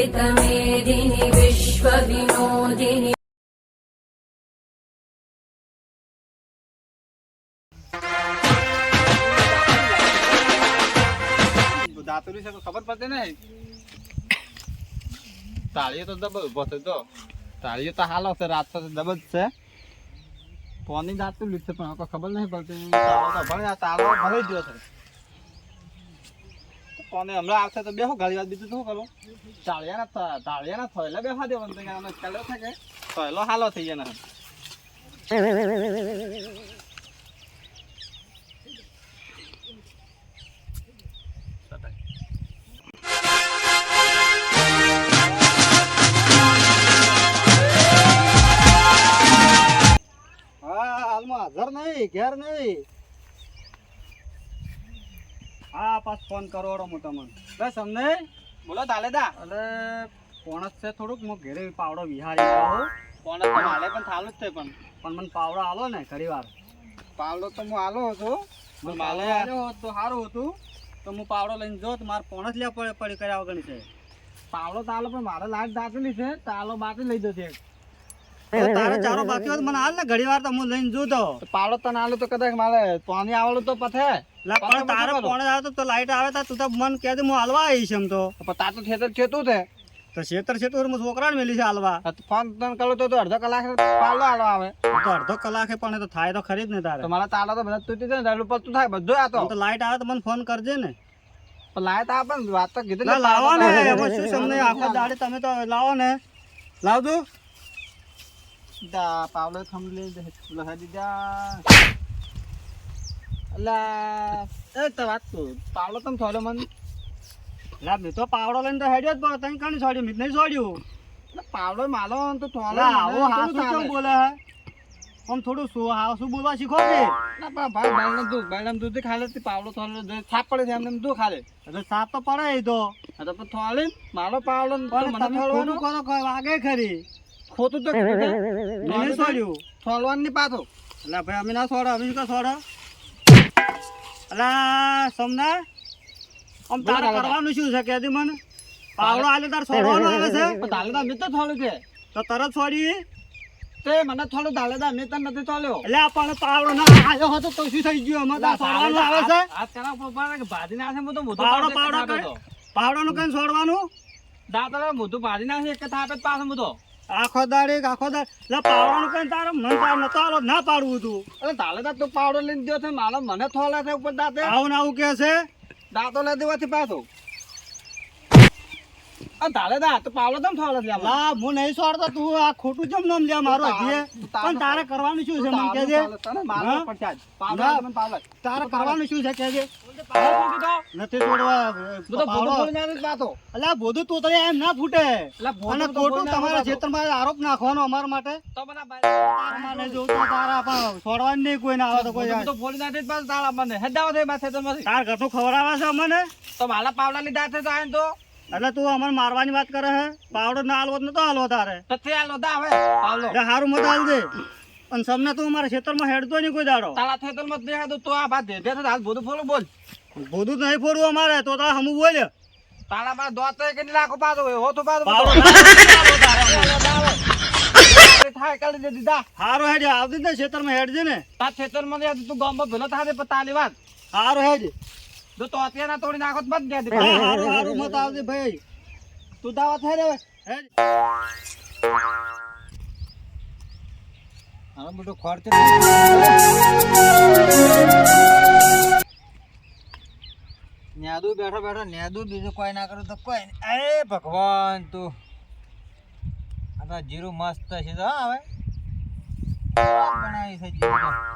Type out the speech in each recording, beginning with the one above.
वेदमेदिनि विश्वविनोदिनि દાતુરી છે તો ખબર પડતી નહીં તાળીઓ તો દબ ઉભો થયો તો તાળીઓ તો હાલો છે રાત તો દબ જ છે ફોનની દાતું લીધે પણ હવે ખબર નહીં પડતી તાળો તો ભલે આ તાળો ભલે ગયો છે કોને હમણાં આવશે તો બેહો, ઘણી વાર બીજું શું કરું? તાળિયાના તાળિયાના થયેલા બેહવા દેવાનું તો કે ચાલો થાય થયેલો હાલો થઈ જાય ને હાલમાં હાજર નહીં, ઘેર નહીં. હા પાછ ફોન કરો હું તમને બસ અમને બોલો તાલેદા. અરે ફોન છે થોડુંક હું ઘેરે પાવડો વિહારી આવો ફોન તો હાલે પણ થાલું જ છે પણ. પણ મને પાવડો આલો ને ઘણી વાર પાવડો તો હું આલો હતો. પણ માલે આવ્યો તો સારું હતું. તો હું પાવડો લઈને જો તો મારે જ લેવા પડે પડી કર્યા વગરની છે. પાવડો તો આલો પણ મારે લાઈટ દાટેલી છે. તો આલો બાટી લઈ જશે તારો ચારો બાકી હોય મને હાલ ને ઘડી વાર તો હું લઈને જોતો. પાવડો તને આલો તો કદાચ મારે. પાણી આવડું તો પથે. પણ તારે કોણ આવે તો લાઈટ આવે તો તું તો મન કહે હું હાલવા આવીશ એમ તો. તાર તો ખેતર ખેતું છે. તો ખેતર ખેતું હું છોકરાને મેલી છે હાલવા. ફોન તને કરો તો અડધો કલાક પાવડો હાલવા આવે. તો અડધો કલાકે પણ તો થાય તો ખરી જ ને તારે. મારા તાળા તો બધા તૂટી જાય ને પતું થાય? બધું આ તો. લાઈટ આવે તો મને ફોન કરજે ને. લાઈટ આવે પણ વાત તો કીધું લાવો ને શું તમને આખો દાડે તમે તો લાવો ને લાવજો. દા પાવડો થંભલી અલા એ તો વાત તું પાવડો તમે થોડો મને. એટલે મેં તો પાવડો લઈને તો હેડ્યો જ પડો તઈ કણ છોડ્યું? મેં નહીં છોડ્યું. પાવડો માલો તો થોડો આવો હાસુ કેમ બોલે હે? આમ થોડું શું હાસુ બોલવા શીખો કે ના પણ ભાઈ બાયણમ દૂધ બાયણમ દૂધ ખાલે તે પાવડો થોડો છાપ પડે છે એમને દૂધ ખાલે. એટલે સાપ તો પડે એ તો. તો પણ થોડે મારો પાવડો મને થોડવાનું કરો કોઈ વાગે ખરી. ખોટું તો નહીં છોડ્યું. છોડવાનું નહીં પાછો. એટલે ભાઈ અમે ના છોડો અમે શું છોડો? અલા સોમના આમ તારે કરવાનું શું છે? કે મને. પાવડો આલે તાર છોડવાનો આવે છે? દાલેદા મેં તો થોડું કે. તો તરત છોડી તે મને થોડું દાલેદા મેં તો નથી છોડ્યો એટલે આપણે પાવડો ના આવ્યો હતો તો શું થઈ ગયું? અમે તાર છોડવાનો આવે છે? આ તારા પપ્પા કે ભાજી છે હું તો મોટો પાવડો પાવડો પાવડો નું કઈ? છોડવાનું દાંતડા મોટું ભાજી છે એક થાપે પાછો મોટો આખો દાડે આખો દાડે. પાવડાનું કઈ તારે મને તાર નતો આલો ના પાડવું તું. એટલે દાલેદા તું પાવડો લઈને ગયો છે મારો મને થોલા છે ઉપર દાંતે. આવું ને આવું કે છે? દાંતો લઈ દેવાથી પાછો. આ દાલેદા તો પાવડો તમ થોલા છે લા હું નહીં છોડતો તું આ ખોટું જમ નામ લે મારો હજી? પણ તારે કરવાનું શું છે મને કહેજે? હા? તારે કરવાનું શું છે કહેજે? નથી છોડવા પાવડો અલા બોધું તો તને એમ ના ફૂટે. અને ખોટું તમારા ક્ષેત્રમાં આરોપ નાખવાનો અમારા માટે. તારા મને તો તારા પણ છોડવાનું નહીં કોઈ ના આવે તો કોઈ તો ફોડી નાખે પાછું તાળા મને. હેડાવો થઈ માથે તાર ઘરનું ખવડાવે છે અમને? તો માલા પાવડા લીધા છે તો આયન તો એટલે તું અમને મારવાની વાત કરે હે? પાવડો ના હાલવો તો હાલવો તારે. તો તે આલો દા હવે પાવલો. એટલે હારું મત હાલજે અને સમને તું અમારા ક્ષેત્રમાં હેડતો નહીં કોઈ દાડો. તાળા થેતર મત દેખા તો તો આ બાદ દે દે હાલ બધું ફોલો બોલ. બધું જ નહીં ફોડવું અમારે તો તારા હમું બોલ. તાળા માં દોત કેટલી લાખો હોય હો તો પાછો પાવડો તારે. થાય કાઢી દે દીધા હારું હેડ આવતી ને ક્ષેત્રમાં હેડજે ને. તાર ખેતરમાં યાદ તું ગામમાં ભેલો થાય પણ તાલી વાત. હારું હેડ. જો તો અત્યારે તોડી નાખો તો બધ દે. હા, હારું હારું મત આવજે ભાઈ. તું દાવા થઈ રે હવે? બધું ખર્ચ ન્યાદુ બેઠો બેઠો. ન્યાદુ બીજું કોઈ ના કરું તો કોઈ નહીં. અરે ભગવાન તું. આ તો જીરું મસ્ત છે. તો હા હવે બનાવી છે જીરું.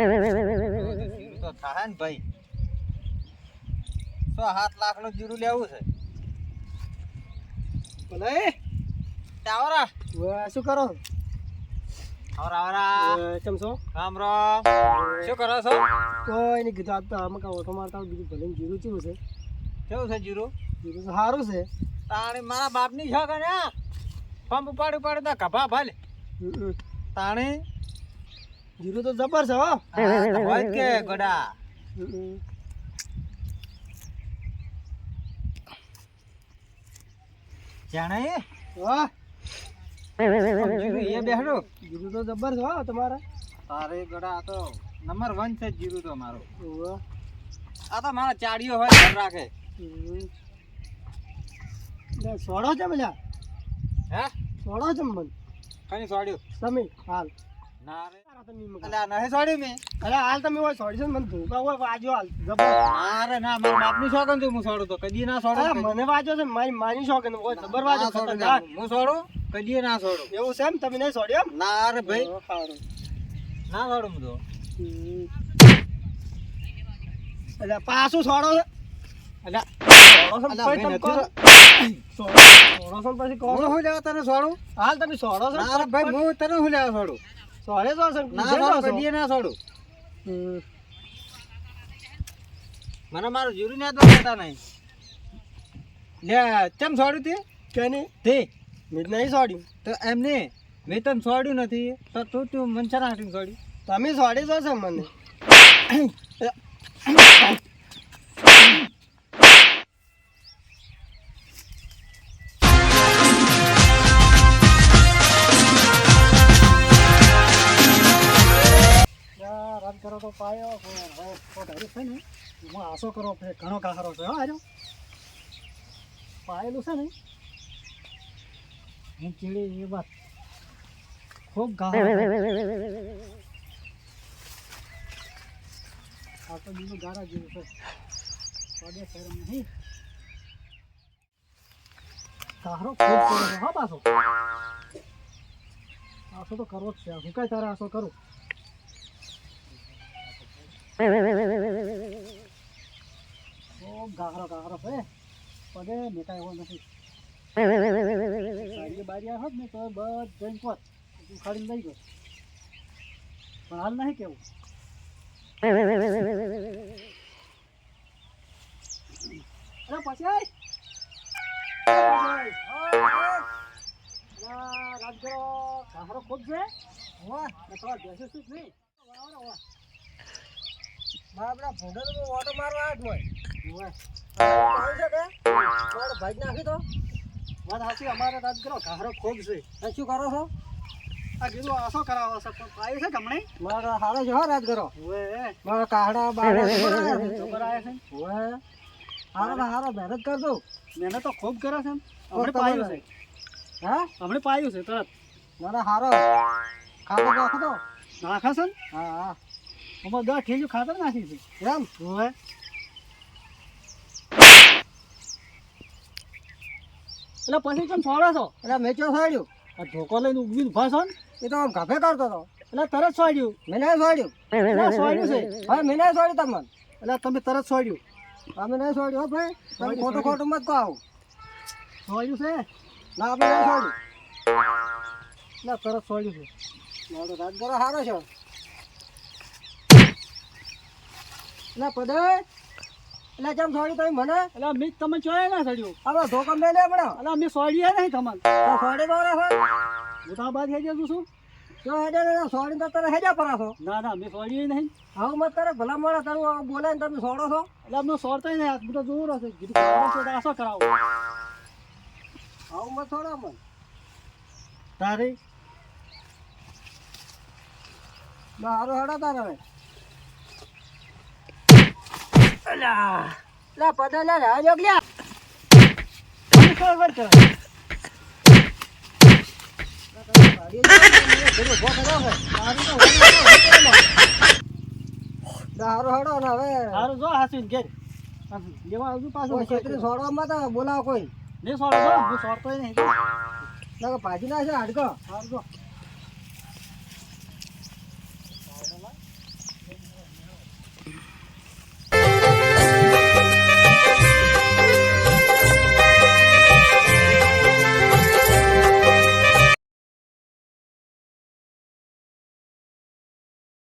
તો. જીરું તો થાય ને ભાઈ. સો સાત લાખનું જીરું લેવું છે. ભલે ચાવરા શું કરો? આવરા આવરા. કેમ છો? રામ રામ. શું કરો છો? કોઈ નહીં કીધું આ તો આમાં કાં ઓટો મારતા બીજું ભલે જીરું ચેવું છે? કેવું છે જીરું? જીરું તો સારું છે. તાણી મારા બાપની છે કે પંપ ઉપાડી ઉપાડી તો કભા ભાલે. તાણે જીરું તો જબર છે હો. હોય કે ગોડા? જાણે? વાહ એ બેહડો. જીરું તો જબર છે હો તમારે. અરે ગોડા આ તો નંબર વન છે જીરું તો મારો. આ તો મારા ચાડીઓ હોય ઘર રાખે. સોડો છે બધા હે? સોડો છે મન. કઈ સોડ્યું? સમી હાલ. હું કદી. ના છોડો. હું એવું છે એમ? તમે નહીં એમ? ના રે ભાઈ. ના હું તો. એટલે પાછું સોડો છે? એટલે પછી કહો હું શું લેવા તને સોડું હાલ તમે સોડો છો ભાઈ હું તને શું લેવા સોડું સોડે છો? છે ના સોડું હમ. મને મારું જીરું ને તો લેતા નહીં. લે કેમ સોડ્યું તે? કે નહીં તે. મેં નહીં સોડ્યું. તો એમને? મેં તને સોડ્યું નથી. તો તું તું મનસા હાટીને સોડ્યું. તમે સોડી છો મને એમાં કરવો કરો ઘણો કાહરો છે હા આજો પાયેલું છે ને હું ચીડી એ વાત ખૂબ ગાહરો આ તો બીજું ગારા જેવું છે પડે શરમ નહીં કાહરો ખૂબ કરો છે હા પાછો આશો તો કરવો જ છે હું કઈ તારે આશો કરું ખૂબ ગાહરો ગાહરો છે પગે મેકાય એવો નથી બારીએ બારી હોત ને તો બધ જઈને પોત ઉખાડીને લઈ ગયો પણ હાલ નહીં કેવું અરે પછી રાજગરો ગાહરો ખૂબ છે ને તમારે બેસે શું નહીં ફોટો તો ઓટો મારવા આજ હોય ભાઈ નાખી તો વાત સાચી અમારે કરો ગાહરો ખૂબ છે શું કરો છો આ ગીલો આસો કરાવો છે પણ પાય છે ગમણે. મારો હારો છે હો કરો ઓએ મારો કાહડા બાળા છોકરા છે ઓય હારો હારો મહેનત કરજો મહેનત તો ખૂબ કરે છે. હમણે પાયું છે. હા હમણે પાયું છે તરત મારો હારો ખાતો નાખો તો નાખા છે હા હા હું દસ ઠેલ્યું ખાતર નાખી છે એમ? ઓએ એટલે પછી તમે છોડો છો. એટલે મેં ચો છોડ્યું આ ધોકો લઈને ઉગવી ઊભા છો ને એ તો આમ ગભે કરતો હતો. એટલે તરત છોડ્યું મેં નહીં છોડ્યું છોડ્યું છે. હવે મેં નહીં છોડ્યું તમને. એટલે તમે તરત છોડ્યું અમે નહીં છોડ્યું હો ભાઈ. તમે ખોટું ખોટું મત કહો આવું. છોડ્યું છે? ના અમે નહીં છોડ્યું ના તરત છોડ્યું છે. મારો રાજગરો સારો છે. ના પદે એટલે કેમ છોડી તમે મને? એટલે મેં તમે ચોય ના છોડ્યું હવે ધોકો મેં લે પડ્યો એટલે મી છોડીએ નહીં તમને. તો છોડી દો રે હોય. હું તો બાદ હેજે છું તો હેડે ને છોડી તો તમે હેજા પરાશો ના ના મેં છોડીએ નહીં. આવું મત કરે ભલા મોડા તારું બોલે ને તમે છોડો છો. એટલે અમને સોરતા નહીં આ બધો જોર હશે કીધું છે તો આશો કરાવો. આવું મત છોડો મન. તારી? હારું હેડો તાર હવે લે પદે લે હાજો લ્યા. તમે ખબર કરે હારું હેડો ને હવે. સારું જો હાસીન ઘેર. લેવા આવજો પાછું. છેતરી છોડવામાં તો બોલાવો કોઈ. નહીં સોડો હું સોડતો નહીં. ના ભાજી ના છે હાડકો. જો.